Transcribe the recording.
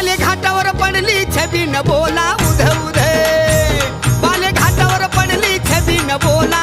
बाले घाटावर पडली छबी न बोला उध उधे. बाले घाटावर पडली छबी न बोला.